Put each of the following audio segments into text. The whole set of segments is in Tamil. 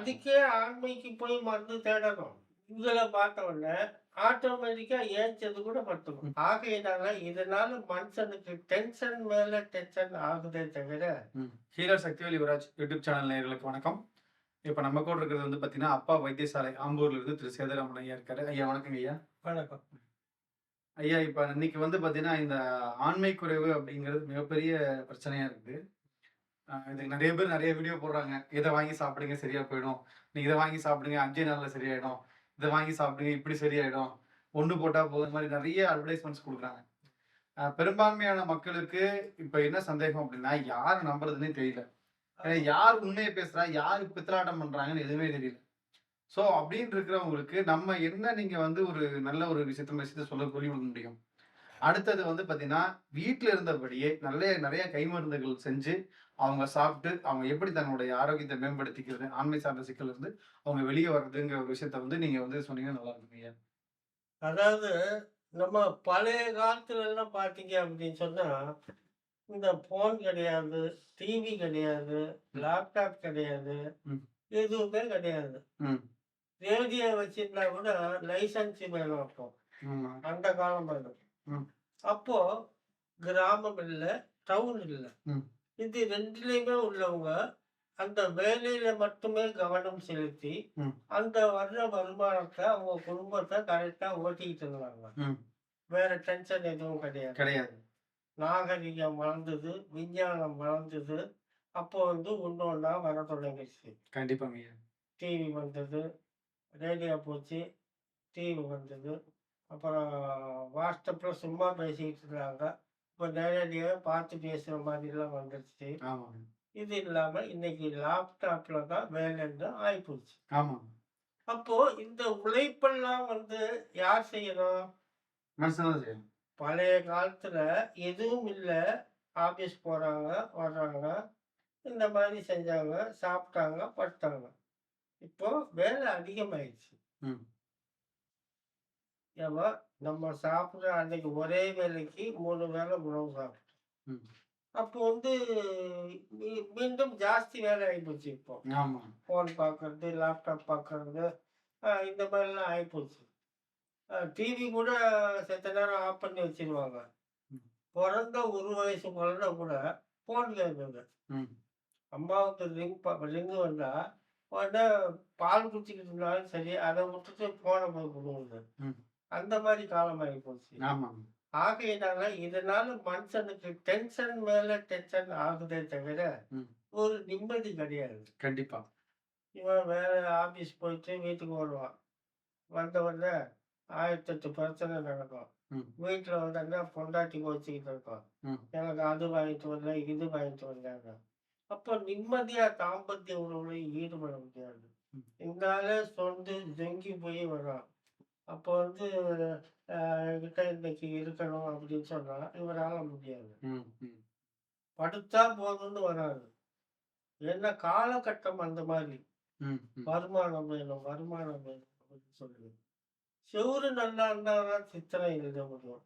அதுக்கே ஆண்மைக்கு போய் மருந்து தேடணும். பார்த்த உடனே ஆட்டோமேட்டிக்கா ஏஞ்சது கூட பத்துக்கும் ஆகையினால இதனால மனுஷனுக்கு டென்ஷன் மேல டென்ஷன் ஆகுதே தவிர healer Sakthivel Yuvaraj YouTube channel நேயர்களுக்கு வணக்கம். இப்போ நம்ம கூட இருக்கிறது வந்து பார்த்தீங்கன்னா அப்பா வைத்தியசாலை ஆம்பூர்ல இருந்து திரு சேதராமன் ஐயா இருக்காரு. ஐயா வணக்கங்க ஐயா. வணக்கம். ஐயா இப்போ இன்னைக்கு வந்து பார்த்தீங்கன்னா இந்த ஆண்மை குறைவு அப்படிங்கிறது மிகப்பெரிய பிரச்சனையா இருக்குது. இதுக்கு நிறைய பேர் நிறைய வீடியோ போடுறாங்க. இதை வாங்கி சாப்பிடுங்க சரியா போயிடும். நீங்க இதை வாங்கி சாப்பிடுங்க அஞ்சே நாள்ல சரியாயிடும். இதை வாங்கி சாப்பிடுங்க இப்படி சரியாயிடும். ஒன்று போட்டால் போதும். மாதிரி நிறைய அட்வர்டைஸ்மெண்ட்ஸ் கொடுக்குறாங்க. பெரும்பான்மையான மக்களுக்கு இப்போ என்ன சந்தேகம் அப்படின்னா யார் நம்புறதுன்னே தெரியல. யார் உண்மையை பேசுறா யார் பித்தலாட்டம் பண்றாங்கன்னு எதுவுமே தெரியல. ஸோ அப்படின்னு இருக்கிறவங்களுக்கு நம்ம என்ன நீங்க வந்து ஒரு நல்ல ஒரு விஷயத்த விஷயத்த சொல்ல சொல்லி கொடுக்க முடியும்? அடுத்தது வந்து பார்த்தீங்கன்னா வீட்டில் இருந்தபடியே நல்ல நிறைய கைமருந்துகள் செஞ்சு அவங்க சாப்பிட்டு அவங்க எப்படி தன்னுடைய ஆரோக்கியத்தை மேம்படுத்திக்கிறது ஆண்மை சார்ந்த சிக்கல் இருந்து அவங்க வெளியே வர்றதுங்கிற ஒரு விஷயத்த வந்து நீங்க வந்து சொன்னீங்கன்னா நல்லா இருக்குங்க. அதாவது நம்ம பழைய காலத்துல எல்லாம் பாத்தீங்க அப்படின்னு சொன்னா இந்த போன் கிடையாது டிவி கிடையாது லேப்டாப் கிடையாது. எதுவுமே கிடையாது ம் ரேடியோ வச்சிருந்தா கூட லைசன்ஸ் வேணும் அப்போ அந்த காலம். அப்போ கிராமம் இல்ல டவுன் இல்ல ம். இது ரெண்டுலயுமே உள்ளவங்க அந்த வேலையில மட்டுமே கவனம் செலுத்தி. அந்த வர்ற வருமானத்தை அவங்க குடும்பத்தை கரெக்டா ஓட்டிக்கிட்டு இருந்தாங்க வேற டென்ஷன் எதுவும் கிடையாது. கிடையாது. நாகரிகம் வளர்ந்தது விஞ்ஞானம் வளர்ந்தது. அப்போ வந்து ஒன்றா வர தொடங்கிடுச்சு. கண்டிப்பாங்க டிவி வந்தது ரேடியோ போச்சு டிவி வந்தது. அப்புறம் வாட்ஸ்அப்பில் சும்மா பேசிக்கிட்டு இருந்தாங்க. இப்போ நேரடியாக பார்த்து பேசுகிற மாதிரிலாம் வந்துடுச்சு ஆமாங்க. இது இல்லாமல் இன்னைக்கு லேப்டாப்பில் தான் வேலைன்னு ஆகிப்போச்சு ஆமாங்க. அப்போ இந்த உழைப்பெல்லாம் வந்து யார் செய்யணும்? மனுஷன் பழைய காலத்துல எதுவும் இல்லை. ஆபீஸ் போறாங்க வர்றாங்க. இந்த மாதிரி செஞ்சாங்க சாப்பிட்டாங்க படுத்தாங்க. இப்போ வேலை அதிகமாயிடுச்சு. ஏமா நம்ம சாப்பிட்ற அன்னைக்கு ஒரே வேலைக்கு மூணு வேளை உணவு சாப்பிட்டோம். அப்போ வந்து மீண்டும் ஜாஸ்தி வேலை ஆகிப்போச்சு இப்போ. ஃபோன் பார்க்கறது லேப்டாப் பார்க்கறது இந்த மாதிரிலாம் ஆகிப்போச்சு டிவி கூட செத்த நேரம் ஆஃப் பண்ணி வச்சிருவாங்க. பிறந்த ஒரு வயசு குழந்தை கூட ஃபோன் கேட்குது ம். அம்மாவுக்கு ரிங் ரிங்கு வந்தா உடனே பால் குடிச்சிக்கிட்டு இருந்தாலும் சரி அதை விட்டுட்டு ஃபோனை போய் கொடுக்குது ம். அந்த மாதிரி காலம் ஆகி போச்சு. ஆகையினால இதனால மனுஷனுக்கு டென்ஷன் மேல டென்ஷன் ஆகுதே தவிர ஒரு நிம்மதி கிடையாது. கண்டிப்பா. இவன் வேலை ஆபீஸ் போயிட்டு வீட்டுக்கு வருவான். வந்த உடனே ஆயிரத்தெட்டு பிரச்சனை நடக்கும். வீட்டில் வந்தோடனே பொண்டாட்டி கோச்சிக்கிட்டு இருக்கோம் எனக்கு அது வாங்கிட்டு வரல இது வாங்கிட்டு வரல அப்போ நிம்மதியா தாம்பத்திய உறவுல ஈடுபட முடியாது. ஆளு சொந்து ஜொங்கி போய் வரான். அப்போ வந்து என்கிட்ட இன்னைக்கு இருக்கணும் அப்படின்னு சொன்னா இவரால முடியாது. படுத்தா போதும்னு வராது. என்ன காலகட்டம் அந்த மாதிரி. வருமானம் வேணும் வருமானம் வேணும் அப்படின்னு சொல்லுது செவுரு நல்லா இருந்தாதான் சித்திரம் எழுத முடியும்.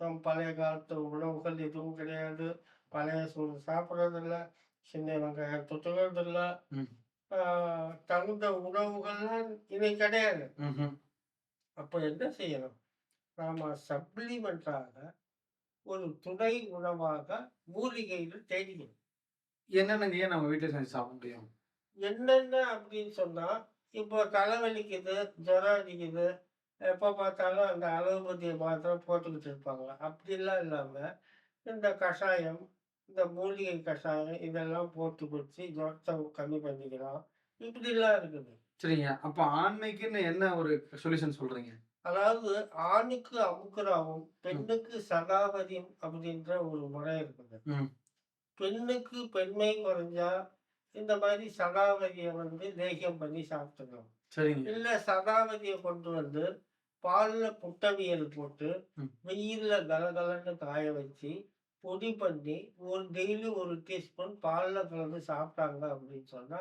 நம் பழைய காலத்து உணவுகள் எதுவும் கிடையாது. பழைய சூடு சாப்பிட்றதில்ல சின்ன வெங்காயம் தொட்டுக்கிறதில்ல. தகுந்த உணவுகள்லாம் இனி கிடையாது. அப்போ என்ன செய்யணும்? நாம சப்ளிமெண்டாக ஒரு துணை உணவாக மூலிகைகள் தேடிக்கணும். என்னென்னங்க ஏன் நம்ம வீட்டில் செஞ்சு சாப்பிட முடியும்? என்னென்ன அப்படின்னு சொன்னா இப்போ தலைவலிக்குது ஜுரம் அடிக்குது எப்போ பார்த்தாலும் அந்த அலோபதி மாத்திரை போட்டுக்கிட்டு இருப்பாங்க அப்படிலாம் இல்லாமல் இந்த கஷாயம் இந்த மூலிகை கஷாயம் இதெல்லாம் போட்டு குடிச்சு ஜுரத்தை கம்மி பண்ணிக்கலாம். இப்படிலாம் இருக்குது. சரிங்க. அப்போ ஆண்மைக்குன்னு என்ன ஒரு சொல்யூஷன் சொல்றீங்க? அதாவது ஆணுக்கு அமுக்குறாவும் பெண்ணுக்கு சகாபதியம் அப்படின்ற ஒரு முறை இருக்குது பெண்ணுக்கு பெண்மை குறைஞ்சா இந்த மாதிரி சகாவதியை வந்து லேகியம் பண்ணி சாப்பிட்டுக்கலாம். சரிங்க. இல்ல சகாவதியை கொண்டு வந்து பால்ல புட்டவியல் போட்டு வெயில்ல கலகலன்னு காய வச்சு பொடி பண்ணி ஒரு டெய்லி ஒரு டீஸ்பூன் பால்ல கலந்து சாப்பிட்டாங்க அப்படின்னு சொன்னா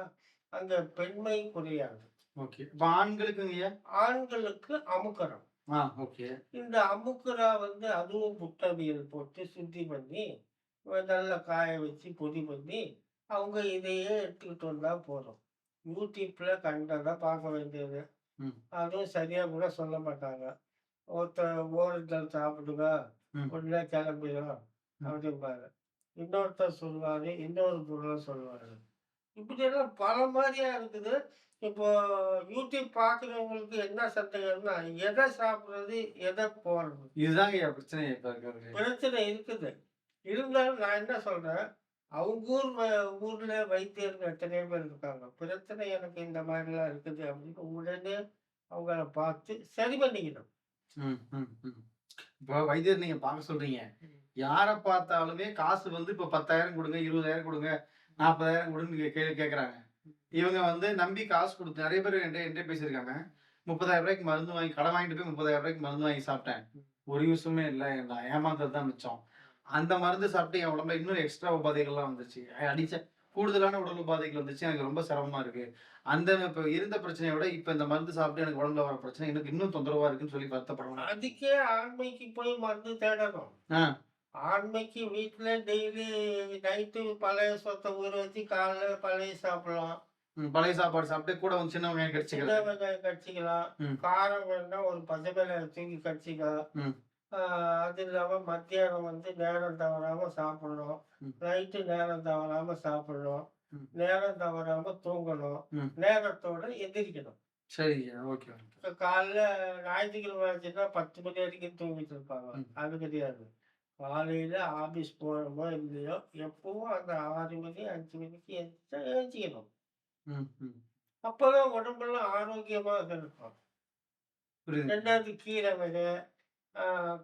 அங்க பெண்மை குறையாது. ஓகே. ஆண்களுக்குங்க ஆண்களுக்கு அமுக்கரம். ஆ ஓகே. இந்த அமுக்குரா வந்து அதுவும் புட்டவியல் போட்டு சுத்தி பண்ணி நல்லா காய வச்சு பொடி பண்ணி அவங்க இதையே எடுத்துக்கிட்டு வந்தா போதும். யூடியூப்ல கண்டதை பார்க்க வேண்டியது. அதுவும் சரியா கூட சொல்ல மாட்டாங்க. ஒருத்தர் ஓரிடல் சாப்பிடுங்க. உடனே கிளம்பிடும். அப்படிம்பாரு. இன்னொருத்தர் சொல்லுவாரு இன்னொரு பொருளை சொல்லுவாரு. இப்படியெல்லாம் பல மாதிரியா இருக்குது. இப்போ யூடியூப் பார்க்குறவங்களுக்கு என்ன சந்தேகம்னா எதை சாப்பிட்றது எதை போடுறது? இதுதாங்க ஐயா பிரச்சனை இப்ப இருக்கிறது பிரச்சனை இருக்குது. இருந்தாலும் நான் என்ன சொல்றேன் அவங்க ஊர் ஊர்ல வைத்தியர்கள் எத்தனையோ பேர் இருக்காங்க. பிரச்சனை எனக்கு இந்த மாதிரிலாம் இருக்குது அப்படின்னு உடனே அவங்கள பார்த்து சரி பண்ணிக்கணும். ம், ம், ம். இப்போ வைத்தியர் நீங்க பார்க்க சொல்றீங்க. யாரை பார்த்தாலுமே காசு வந்து இப்போ பத்தாயிரம் கொடுங்க இருபதாயிரம் கொடுங்க நாற்பதாயிரம் நீங்க கேள்வி கேட்குறாங்க இவங்க வந்து நம்பி காசு கொடுத்து நிறைய பேர் என்கிட்ட என்கிட்ட பேசியிருக்காங்க. முப்பதாயிரம் ரூபாய்க்கு மருந்து வாங்கி கடன் வாங்கிட்டு போய் முப்பதாயிரம் ரூபாய்க்கு மருந்து வாங்கி சாப்பிட்டேன். ஒரு யூஸுமே இல்லை நான் ஏமாந்தது தான் மிச்சம். அந்த மருந்து சாப்பிட்டு என் உடம்புல இன்னும் எக்ஸ்ட்ரா உபாதைகள்லாம் வந்துச்சு. அடிச்ச கூடுதலான உடல் உபாதைகள் வந்துச்சு. எனக்கு ரொம்ப சிரமமா இருக்கு. அந்த இப்போ இருந்த பிரச்சனையை விட இப்போ இந்த மருந்து சாப்பிட்டு எனக்கு உடம்புல வர பிரச்சனை எனக்கு இன்னும் தொந்தரவா இருக்குன்னு சொல்லி வருத்தப்படுறாங்க அதுக்கே ஆண்மைக்கு போய் மருந்து தேடணும். ஆ. ஆண்மைக்கு வீட்டுல டெய்லி நைட்டு பழைய சொத்தை ஊற வச்சு காலைல பழைய சாப்பிடலாம். பழைய சாப்பாடு சாப்பிட்டு கூட வந்து சின்ன வெங்காயம் சின்ன கடிச்சிக்கிறேன் வெங்காயம் கடிச்சிக்கலாம். காரம் வேணா ஒரு பச்சை மிளகாய் தூக்கி கடிச்சிக்கலாம். அது இல்லாம மத்தியானம் வந்து நேரம் தவறாம சாப்பிடணும். நைட்டு நேரம் தவறாம சாப்பிடணும். நேரம் தவறாம தூங்கணும். நேரத்தோட எந்திரிக்கணும். சரிங்க ஓகே காலைல ஞாயிற்றுக்கிழமை ஆச்சுன்னா பத்து மணி வரைக்கும் தூங்கிட்டு இருப்பாங்க. அது கிடையாது. காலையில ஆபீஸ் போறோமோ இல்லையோ எப்பவும் அந்த ஆறு மணி அஞ்சு மணிக்கு எழுந்திரிச்சா எழுந்திக்கணும் அப்பதான் உடம்பெல்லாம் ஆரோக்கியமாக இருக்கும் ரெண்டாவது கீரை வகை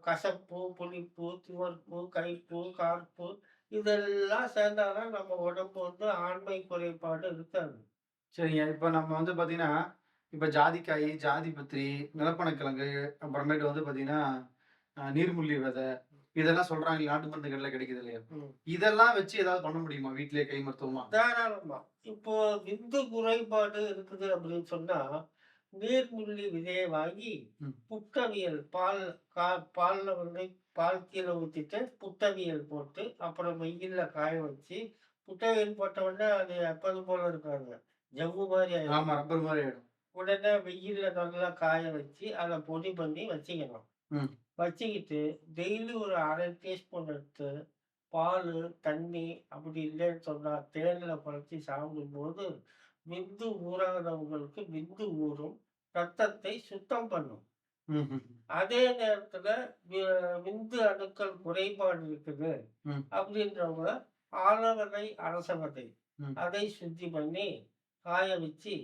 கசப்பு புளிப்பு துவர்ப்பு கைப்பு கார்ப்பு இதெல்லாம் சேர்ந்தாதான் நம்ம உடம்பு வந்து ஆண்மை குறைபாடு இருக்காது. சரிங்க. இப்போ நம்ம வந்து பார்த்தீங்கன்னா இப்போ ஜாதிக்காய் ஜாதி பத்திரி நிலப்பனக்கிழங்கு அப்புறமேட்டு வந்து பார்த்தீங்கன்னா நீர்முள்ளி விதை இதெல்லாம் சொல்றாங்க நாட்டு மருந்து கடையில் கிடைக்குது இல்லையா. இதெல்லாம் வச்சு ஏதாவது பண்ண முடியுமா வீட்டிலேயே கை மருத்துவமா? தாராளமா. இப்போ விந்து குறைபாடு இருக்குது அப்படின்னு சொன்னா நீர்முள்ளி விதையை வாங்கி ம். புட்டவியல் பால் கா பால்ல வந்து பால் கீழே ஊத்திட்டு புட்டவியல் போட்டு அப்புறம் வெயில்ல காய வச்சு புட்டவியல் போட்ட உடனே அது எப்போது போல இருக்காங்க. ஜவ்வு மாதிரி ஆயிடும். ஆமா ரப்பர் மாதிரி ஆயிடும். உடனே வெயில்ல நல்லா காய வச்சு அதை பொடி பண்ணி வச்சுக்கணும். ம். வச்சுக்கிட்டு டெய்லி ஒரு அரை டீஸ்பூன் எடுத்து பால் தண்ணி அப்படி இல்லைன்னு சொன்னா தேனில் குழச்சி சாப்பிடும்போது விந்து ஊறாதவங்களுக்கு விந்து ஊறும் ரத்தத்தை சுத்தம் பண்ணும் அதே நேரத்துல விந்து அணுக்கள் குறைபாடு இருக்குது. அப்படின்றவங்க ஆலவரை அரசவதை. அதை சுத்தி பண்ணி காய வச்சு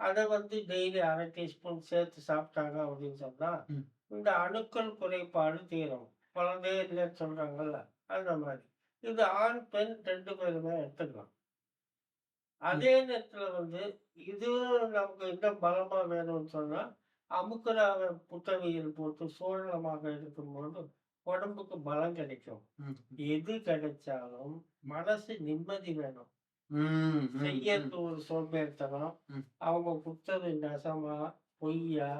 அதை வந்து டெய்லி அரை டீஸ்பூன் சேர்த்து சாப்பிட்டாங்க அப்படின்னு சொன்னா. இந்த அணுக்கள் குறைபாடு தீரும். குழந்தையே இல்லைன்னு சொல்றாங்கல்ல அந்த மாதிரி. இது ஆண் பெண் ரெண்டு பேருமே எடுத்துக்கலாம். அதே நேரத்துல வந்து இது நமக்கு இன்னும் பலமா வேணும்னு சொன்னா அமுக்குறாவை புத்தகையில் போட்டு சூழலமாக இருக்கும்போது உடம்புக்கு பலம் கிடைக்கும். எது கிடைச்சாலும் மனசு நிம்மதி வேணும். செய்யறது ஒரு சோம்பேறித்தனம். அவங்க குத்தது நெசமா பொய்யா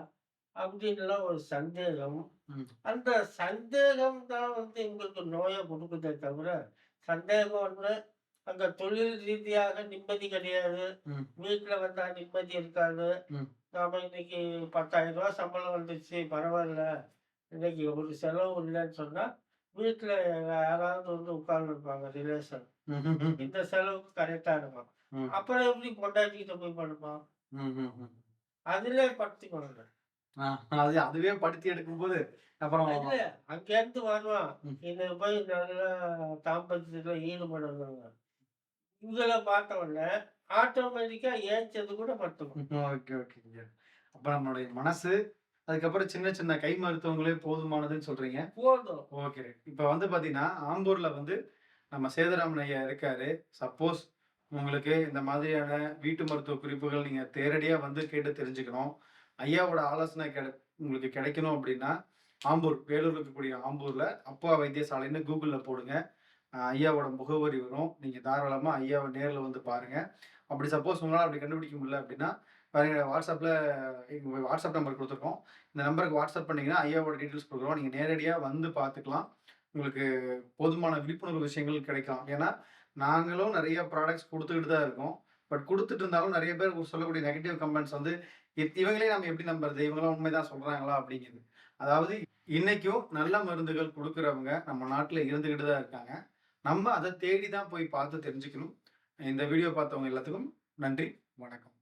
அப்படின்லாம் ஒரு சந்தேகம். அந்த சந்தேகம் தான் வந்து எங்களுக்கு நோயை கொடுக்குதே தவிர சந்தேகம் ஒண்ணு அங்க தொழில் ரீதியாக நிம்மதி கிடையாது. வீட்டுல வந்தா நிம்மதி இருக்காது. நாம இன்னைக்கு பத்தாயிரம் ரூபாய் சம்பளம் வந்துச்சு பரவாயில்ல இன்னைக்கு ஒரு செலவு இல்லைன்னு சொன்னா வீட்டுல யாராவது வந்து உட்கார்ந்து இருப்பாங்க ரிலேஷன் இந்த செலவுக்கு கரெக்டா இருக்கும். அப்புறம் எப்படி பொண்டாட்டிக்கிட்ட போய் பண்ணுமா. அதுல ஆ, அது அதுவே படுத்தி எடுக்கும்போது அப்புறம் இல்ல அங்கேருந்து வருவான். ம். இதை போய் நல்லா தாம்பத்தியத்துல ஈடுபடுறாங்க இவங்களை பார்த்த உடனே ஆட்டோமேட்டிக்கா ஏச்சது கூட படுத்துக்கும். ஓகே ஓகேங்க. அப்ப நம்மளுடைய மனசு அதுக்கப்புறம் சின்ன சின்ன கை மருத்துவங்களே போதுமானதுன்னு சொல்றீங்க. போதும். ஓகே. இப்போ வந்து பார்த்தீங்கன்னா ஆம்பூர்ல வந்து நம்ம சேதுராமன் ஐயா இருக்காரு. சப்போஸ் உங்களுக்கு இந்த மாதிரியான வீட்டு மருத்துவ குறிப்புகள் நீங்க நேரடியாக வந்து கேட்டு தெரிஞ்சுக்கணும். ஐயாவோட ஆலோசனை கிடை உங்களுக்கு கிடைக்கணும் அப்படின்னா ஆம்பூர் வேலூர் இருக்கக்கூடிய ஆம்பூர்ல அப்பா வைத்தியசாலைன்னு கூகுளில் போடுங்க. ஐயாவோட முகவரி வரும். நீங்கள் தாராளமாக ஐயாவை நேரில் வந்து பாருங்கள் அப்படி சப்போஸ் உங்களால் அப்படி கண்டுபிடிக்க முடியல அப்படின்னா பாருங்க வாட்ஸ்அப்பில் எங்கள் வாட்ஸ்அப் நம்பர் கொடுத்துருக்கோம். இந்த நம்பருக்கு வாட்ஸ்அப் பண்ணிங்கன்னா ஐயாவோட டீட்டெயில்ஸ் கொடுக்குறோம். நீங்கள் நேரடியாக வந்து பார்த்துக்கலாம் உங்களுக்கு போதுமான விழிப்புணர்வு விஷயங்கள் கிடைக்கலாம். ஏன்னா நாங்களும் நிறைய ப்ராடக்ட்ஸ் கொடுத்துக்கிட்டு தான் இருக்கோம். பட் கொடுத்துட்டு இருந்தாலும் நிறைய பேர் சொல்லக்கூடிய நெகட்டிவ் கமெண்ட்ஸ் வந்து, இவங்களே நம்ம எப்படி நம்புறது? இவங்களாம் உண்மைதான் சொல்றாங்களா? அப்படிங்கிறது. அதாவது இன்னைக்கும் நல்ல மருந்துகள் கொடுக்குறவங்க நம்ம நாட்டில் இருந்துகிட்டு தான் இருக்காங்க. நம்ம அதை தேடி தான் போய் பார்த்து தெரிஞ்சுக்கணும். இந்த வீடியோ பார்த்தவங்க எல்லாத்துக்கும் நன்றி. வணக்கம்.